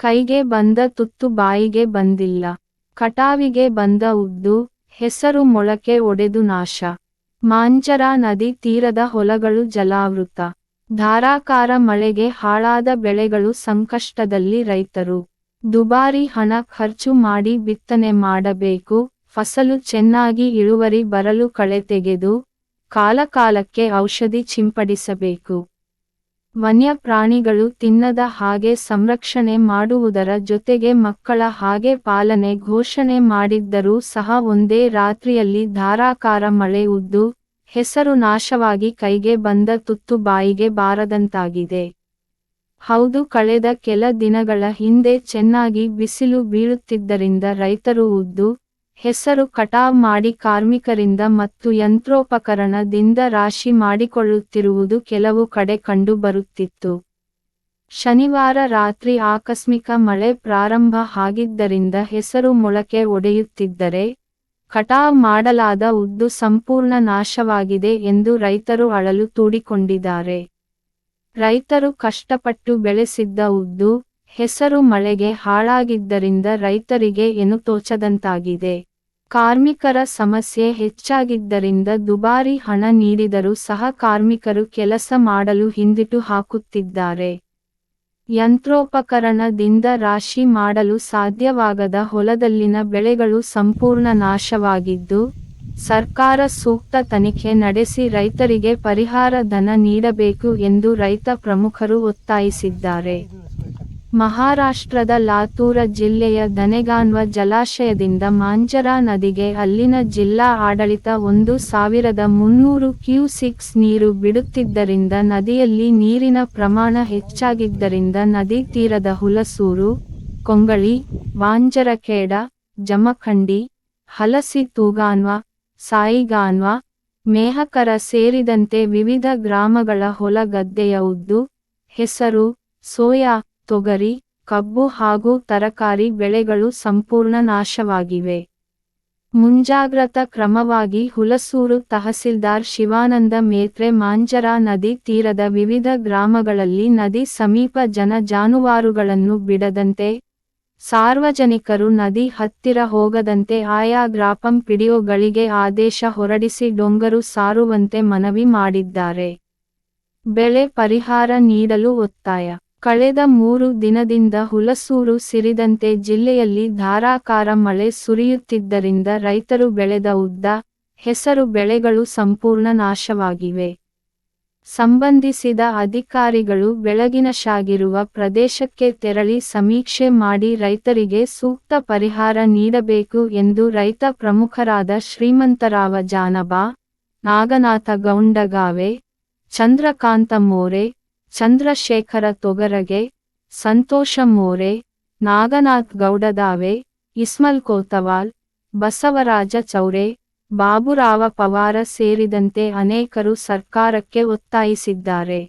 ಕೈಗೆ ಬಂದ ತುತ್ತು ಬಾಯಿಗೆ ಬಂದಿಲ್ಲ. ಕಟಾವಿಗೆ ಬಂದ ಉದ್ದು ಹೆಸರು ಮೊಳಕೆ ಒಡೆದು ನಾಶ. ಮಾಂಜರ ನದಿ ತೀರದ ಹೊಲಗಳು ಜಲಾವೃತ. ಧಾರಾಕಾರ ಮಳೆಗೆ ಹಾಳಾದ ಬೆಳೆಗಳು ಸಂಕಷ್ಟದಲ್ಲಿ ರೈತರು. ದುಬಾರಿ ಹಣ ಖರ್ಚು ಮಾಡಿ ಬಿತ್ತನೆ ಮಾಡಬೇಕು, ಫಸಲು ಚೆನ್ನಾಗಿ ಇಳುವರಿ ಬರಲು ಕಳೆ ತೆಗೆದು ಕಾಲಕಾಲಕ್ಕೆ ಔಷಧಿ ಸಿಂಪಡಿಸಬೇಕು. ವನ್ಯ ಪ್ರಾಣಿಗಳು ತಿನ್ನದ ಹಾಗೆ ಸಂರಕ್ಷಣೆ ಮಾಡುವುದರ ಜೊತೆಗೆ ಮಕ್ಕಳ ಹಾಗೆ ಪಾಲನೆ ಘೋಷಣೆ ಮಾಡಿದ್ದರೂ ಸಹ ಒಂದೇ ರಾತ್ರಿಯಲ್ಲಿ ಧಾರಾಕಾರ ಮಳೆ ಉದ್ದು, ಹೆಸರು ನಾಶವಾಗಿ ಕೈಗೆ ಬಂದ ತುತ್ತು ಬಾಯಿಗೆ ಬಾರದಂತಾಗಿದೆ. ಹೌದು, ಕಳೆದ ಕೆಲ ದಿನಗಳ ಹಿಂದೆ ಚೆನ್ನಾಗಿ ಬಿಸಿಲು ಬೀಳುತ್ತಿದ್ದರಿಂದ ರೈತರು ಉದ್ದು ಹೆಸರು ಕಟಾವ್ ಮಾಡಿ ಕಾರ್ಮಿಕರಿಂದ ಮತ್ತು ಯಂತ್ರೋಪಕರಣದಿಂದ ರಾಶಿ ಮಾಡಿಕೊಳ್ಳುತ್ತಿರುವುದು ಕೆಲವು ಕಡೆ ಕಂಡುಬರುತ್ತಿತ್ತು ಶನಿವಾರ ರಾತ್ರಿ ಆಕಸ್ಮಿಕ ಮಳೆ ಪ್ರಾರಂಭ ಆಗಿದ್ದರಿಂದ ಹೆಸರು ಮೊಳಕೆ ಒಡೆಯುತ್ತಿದ್ದರೆ, ಕಟಾವ್ ಮಾಡಲಾದ ಉದ್ದು ಸಂಪೂರ್ಣ ನಾಶವಾಗಿದೆ ಎಂದು ರೈತರು ಅಳಲು ತೂಡಿಕೊಂಡಿದ್ದಾರೆ. ರೈತರು ಕಷ್ಟಪಟ್ಟು ಬೆಳೆಸಿದ್ದ ಉದ್ದು ಹೆಸರು ಮಳೆಗೆ ಹಾಳಾಗಿದ್ದರಿಂದ ರೈತರಿಗೆ ಏನು ತೋಚದಂತಾಗಿದೆ ಕಾರ್ಮಿಕರ ಸಮಸ್ಯೆ ಹೆಚ್ಚಾಗಿದ್ದರಿಂದ ದುಬಾರಿ ಹಣ ನೀಡಿದರೂ ಸಹ ಕಾರ್ಮಿಕರು ಕೆಲಸ ಮಾಡಲು ಹಿಂದಿಟು ಹಾಕುತ್ತಿದ್ದಾರೆ. ಯಂತ್ರೋಪಕರಣದಿಂದ ರಾಶಿ ಮಾಡಲು ಸಾಧ್ಯವಾಗದ ಹೊಲದಲ್ಲಿನ ಬೆಳೆಗಳು ಸಂಪೂರ್ಣ ನಾಶವಾಗಿದ್ದು, ಸರ್ಕಾರ ಸೂಕ್ತ ತನಿಖೆ ನಡೆಸಿ ರೈತರಿಗೆ ಪರಿಹಾರ ಧನ ನೀಡಬೇಕು ಎಂದು ರೈತ ಪ್ರಮುಖರು ಒತ್ತಾಯಿಸಿದ್ದಾರೆ. ಮಹಾರಾಷ್ಟ್ರದ ಲಾತೂರ ಜಿಲ್ಲೆಯ ದನೆಗಾನ್ವ ಜಲಾಶಯದಿಂದ ಮಾಂಜರಾ ನದಿಗೆ ಅಲ್ಲಿನ ಜಿಲ್ಲಾ ಆಡಳಿತ ಒಂದು ಸಾವಿರದ ಮುನ್ನೂರು ಕ್ಯೂಸಿಕ್ಸ್ ನೀರು ಬಿಡುತ್ತಿದ್ದರಿಂದ ನದಿಯಲ್ಲಿ ನೀರಿನ ಪ್ರಮಾಣ ಹೆಚ್ಚಾಗಿದ್ದರಿಂದ ನದಿ ತೀರದ ಹುಲಸೂರು, ಕೊಂಗಳಿ, ವಾಂಜರಖೇಡ, ಜಮಖಂಡಿ, ಹಲಸಿ ತೂಗಾನ್ವ, ಸಾಯಿಗಾನ್ವ, ಮೇಹಕರ ಸೇರಿದಂತೆ ವಿವಿಧ ಗ್ರಾಮಗಳ ಹೊಲ ಗದ್ದೆಯ ಉದ್ದು, ಹೆಸರು, ಸೋಯಾ ತೊಗರಿ, ಕಬ್ಬು ಹಾಗೂ ತರಕಾರಿ ಬೆಳೆಗಳು ಸಂಪೂರ್ಣ ನಾಶವಾಗಿವೆ. ಮುಂಜಾಗ್ರತಾ ಕ್ರಮವಾಗಿ ಹುಲಸೂರು ತಹಸೀಲ್ದಾರ್ ಶಿವಾನಂದ ಮೇತ್ರೆ ಮಾಂಜರಾ ನದಿ ತೀರದ ವಿವಿಧ ಗ್ರಾಮಗಳಲ್ಲಿ ನದಿ ಸಮೀಪ ಜನ ಜಾನುವಾರುಗಳನ್ನು ಬಿಡದಂತೆ, ಸಾರ್ವಜನಿಕರು ನದಿ ಹತ್ತಿರ ಹೋಗದಂತೆ ಆಯಾ ಗ್ರಾಪಂ ಪಿಡಿಒಗಳಿಗೆ ಆದೇಶ ಹೊರಡಿಸಿ ಡೊಂಗರು ಸಾರುವಂತೆ ಮನವಿ ಮಾಡಿದ್ದಾರೆ. ಬೆಳೆ ಪರಿಹಾರ ನೀಡಲು ಒತ್ತಾಯ. ಕಳೆದ ಮೂರು ದಿನದಿಂದ ಹುಲಸೂರು ಸಿರಿದಂತೆ ಜಿಲ್ಲೆಯಲ್ಲಿ ಧಾರಾಕಾರ ಮಳೆ ಸುರಿಯುತ್ತಿದ್ದರಿಂದ ರೈತರು ಬೆಳೆದ ಉದ್ದ, ಹೆಸರು ಬೆಳೆಗಳು ಸಂಪೂರ್ಣ ನಾಶವಾಗಿವೆ. ಸಂಬಂಧಿಸಿದ ಅಧಿಕಾರಿಗಳು ಬೆಳಗಿನ ಶಾಗಿರುವ ಪ್ರದೇಶಕ್ಕೆ ತೆರಳಿ ಸಮೀಕ್ಷೆ ಮಾಡಿ ರೈತರಿಗೆ ಸೂಕ್ತ ಪರಿಹಾರ ನೀಡಬೇಕು ಎಂದು ರೈತ ಪ್ರಮುಖರಾದ ಶ್ರೀಮಂತರಾವ ಜಾನಬಾ, ನಾಗನಾಥ ಗೌಂಡಗಾವೆ, ಚಂದ್ರಕಾಂತ ಮೋರೆ ಚಂದ್ರಶೇಖರ ತೊಗರಗೆ, ಸಂತೋಷ ಮೋರೆ, ನಾಗನಾಥ್ ಗೌಡದಾವೆ ಇಸ್ಮಲ್ ಕೋತವಾಲ್, ಬಸವರಾಜ ಚೌರೆ, ಬಾಬುರಾವ ಪವಾರ ಸೇರಿದಂತೆ ಅನೇಕರು ಸರ್ಕಾರಕ್ಕೆ ಒತ್ತಾಯಿಸಿದ್ದಾರೆ.